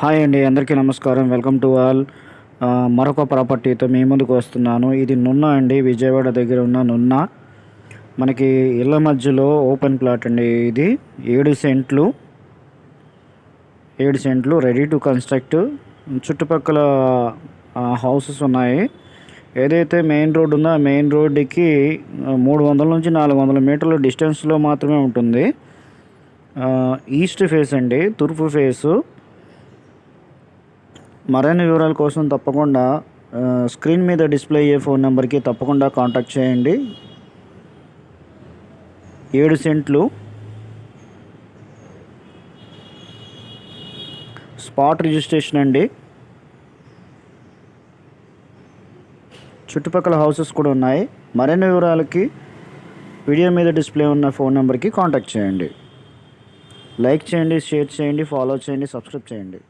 Hi అండి అందరికీ నమస్కారం. Welcome to all. మరొక ప్రాపర్టీతో మీ ముందుకు వస్తున్నాను. ఇది నున్న అండి విజయవాడ దగ్గర ఉన్న నున్న. మనకి ఇళ్ళ మధ్యలో ఓపెన్ ప్లాట్ అండి ఇది. ఏడు సెంట్లు. ఏడు సెంట్లు రెడీ టు కన్స్ట్రక్ట్ చుట్టుపక్కల హౌసెస్ ఉన్నాయి. ఏదైతే మెయిన్ రోడ్ ఉందో ఆ మెయిన్ రోడ్డుకి మూడు వందల నుంచి నాలుగు వందల మీటర్ల డిస్టెన్స్లో మాత్రమే ఉంటుంది. ఈస్ట్ ఫేస్ అండి తూర్పు ఫేసు మరైన వివరాల కోసం తప్పకుండా స్క్రీన్ మీద డిస్ప్లే అయ్యే ఫోన్ నెంబర్కి తప్పకుండా కాంటాక్ట్ చేయండి. ఏడు సెంట్లు. స్పాట్ రిజిస్ట్రేషన్ అండి. చుట్టుపక్కల హౌసెస్ కూడా ఉన్నాయి. మరిన్ని వివరాలకి వీడియో మీద డిస్ప్లే ఉన్న ఫోన్ నెంబర్కి కాంటాక్ట్ చేయండి. లైక్ చేయండి షేర్ చేయండి ఫాలో చేయండి సబ్స్క్రైబ్ చేయండి.